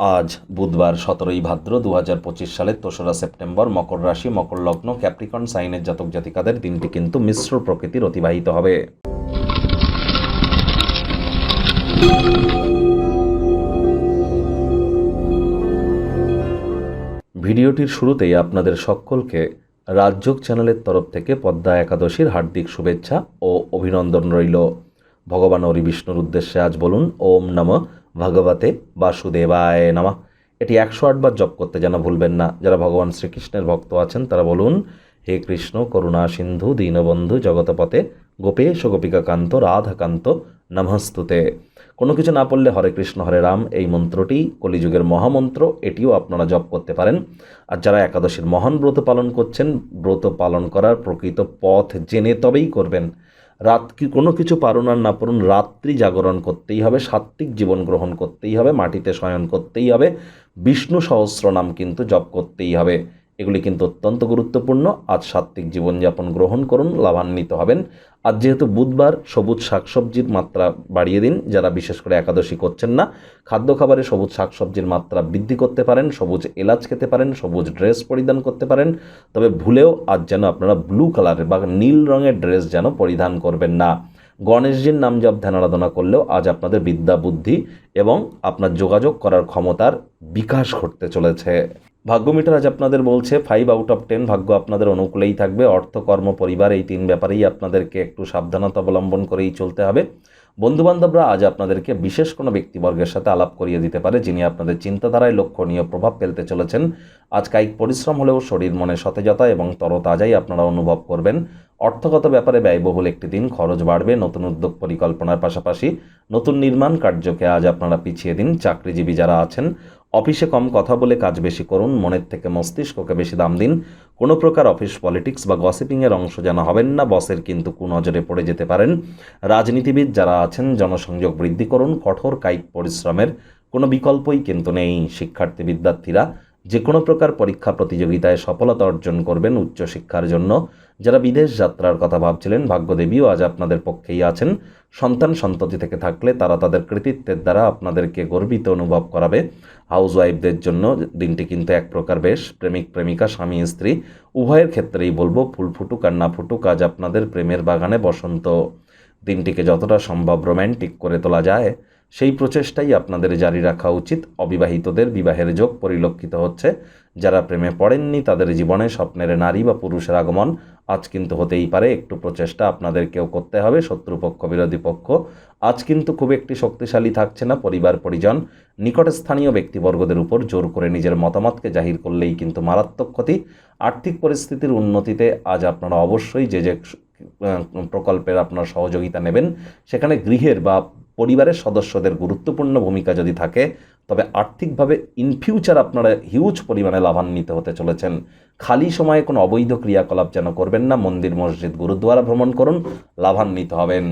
আজ বুধবার সতেরোই ভাদ্র দু হাজার পঁচিশ সালের দোসরা সেপ্টেম্বর মকর রাশি, মকর লগ্ন, ক্যাপ্রিকন, সাইনের জাতক জাতিকাদের দিনটি কিন্তু মিশ্র প্রকৃতির অতিবাহিত হবে। ভিডিওটির শুরুতেই আপনাদের সকলকে রাজযোগ চ্যানেলের তরফ থেকে পদ্মা একাদশীর হার্দিক শুভেচ্ছা ও অভিনন্দন রইল। ভগবান হরি বিষ্ণুর উদ্দেশ্যে আজ বলুন, ওম নম ভগবতে বাসুদেবায় নামা। এটি একশো আটবার জপ করতে যেন ভুলবেন না। যারা ভগবান শ্রীকৃষ্ণের ভক্ত আছেন, তারা বলুন, হে কৃষ্ণ, করুণা সিন্ধু, দীনবন্ধু, জগতপথে, গোপেশ, গোপিকাকান্ত, রাধাকান্ত, নমস্তুতে। কোনো কিছু না পড়লে হরে কৃষ্ণ, হরে রাম, এই মন্ত্রটি কলিযুগের মহামন্ত্র, এটিও আপনারা জপ করতে পারেন। আর যারা একাদশীর মহান ব্রত পালন করছেন, ব্রত পালন করার প্রকৃত পথ জেনে তবেই করবেন। রাত কি কোনো কিছু পারুন আর না পারুন, রাত্রি জাগরণ করতেই হবে, সাত্ত্বিক জীবন গ্রহণ করতেই হবে, মাটিতে শয়ন করতেই হবে, বিষ্ণু সহস্র নাম কিন্তু জপ করতেই হবে। এগুলি কিন্তু অত্যন্ত গুরুত্বপূর্ণ। আজ সাত্ত্বিক জীবনযাপন গ্রহণ করুন, লাভান্বিত হবেন। আজ যেহেতু বুধবার, সবুজ শাকসবজির মাত্রা বাড়িয়ে দিন, যারা বিশেষ করে একাদশী করছেন না। খাদ্য খাবারে সবুজ শাকসবজির মাত্রা বৃদ্ধি করতে পারেন, সবুজ এলাচ খেতে পারেন, সবুজ ড্রেস পরিধান করতে পারেন। তবে ভুলেও আজ যেন আপনারা ব্লু কালারের বা নীল রঙের ড্রেস যেন পরিধান করবেন না। গণেশজির নাম জপ, ধ্যান আরাধনা করলেও আজ আপনাদের বিদ্যা বুদ্ধি এবং আপনার যোগাযোগ করার ক্ষমতার বিকাশ ঘটতে চলেছে। ভাগ্য মিটার আজ আপনাদের বলছে ফাইভ আউট অফ টেন ভাগ্য আপনাদের অনুকূলেই থাকবে। অর্থ, কর্ম, পরিবার এই তিন ব্যাপারেই আপনাদেরকে একটু সাবধানতা অবলম্বন করেই চলতে হবে। বন্ধুবান্ধবরা আজ আপনাদেরকে বিশেষ কোনো ব্যক্তিবর্গের সাথে আলাপ করিয়ে দিতে পারে, যিনি আপনাদের চিন্তাধারায় লক্ষণীয় প্রভাব ফেলতে চলেছেন। আজ কায়িক পরিশ্রম হলেও শরীর মনে সতেজতা এবং তরতাজাই আপনারা অনুভব করবেন। অর্থগত ব্যাপারে ব্যয়বহুল একটি দিন, খরচ বাড়বে, নতুন উদ্যোগ পরিকল্পনার পাশাপাশি নতুন নির্মাণ কার্যকে আজ আপনারা পিছিয়ে দিন। চাকরিজীবী যারা আছেন অফিসে কম কথা বলে কাজ বেশি করুন, মনের থেকে মস্তিষ্ককে বেশি দাম দিন। কোনো প্রকার অফিস পলিটিক্স বা গসিপিংয়ের অংশ যেন হবেন না, বসের কিন্তু কুনজরে পড়ে যেতে পারেন। রাজনীতিবিদ যারা আছেন, জনসংযোগ বৃদ্ধি করুন, কঠোর কায়িক পরিশ্রমের কোনো বিকল্পই কিন্তু নেই। শিক্ষার্থী বিদ্যার্থীরা যে কোনো প্রকার পরীক্ষা প্রতিযোগিতায় সফলতা অর্জন করবেন উচ্চশিক্ষার জন্য। যারা বিদেশ যাত্রার কথা ভাবছিলেন, ভাগ্যদেবীও আজ আপনাদের পক্ষেই আছেন। সন্তান সন্ততি থেকে থাকলে তারা তাদের কৃতিত্বের দ্বারা আপনাদেরকে গর্বিত অনুভব করাবে। হাউস ওয়াইফদের জন্য দিনটি কিন্তু এক প্রকার বেশ। প্রেমিক, প্রেমিকা, স্বামী, স্ত্রী, উভয়ের ক্ষেত্রেই বলব, ফুল ফুটুক আর না ফুটুক, আজ আপনাদের প্রেমের বাগানে বসন্ত। দিনটিকে যতটা সম্ভব রোম্যান্টিক করে তোলা যায়, সেই প্রচেষ্টাই আপনাদের জারি রাখা উচিত। অবিবাহিতদের বিবাহের যোগ পরিলক্ষিত হচ্ছে। যারা প্রেমে পড়েননি, তাদের জীবনে স্বপ্নের নারী বা পুরুষের আগমন আজ কিন্তু হতেই পারে। একটু প্রচেষ্টা আপনাদেরকেও করতে হবে, শত্রুপক্ষ, বিরোধী পক্ষ। আজ কিন্তু খুব একটি শক্তিশালী থাকছে না পরিবার, পরিজন। নিকটে স্থানীয় ব্যক্তিবর্গদের উপর জোর করে নিজের মতামতকে জাহির করলেই কিন্তু মারাত্মক ক্ষতি। আর্থিক পরিস্থিতির উন্নতিতে আজ আপনারা অবশ্যই যে যে প্রকল্পের আপনার সহযোগিতা নেবেন। সেখানে গৃহের বা পরিবারের সদস্যদের গুরুত্বপূর্ণ ভূমিকা যদি থাকে, তবে আর্থিকভাবে ইন ফিউচার আপনারা হিউজ পরিমাণে লাভান্বিত হতে চলেছেন। খালি সময়ে কোনো অবৈধ ক্রিয়াকলাপ যেন করবেন না, মন্দির, মসজিদ গুরুদ্বারা ভ্রমণ করুন, লাভান্বিত হবেন।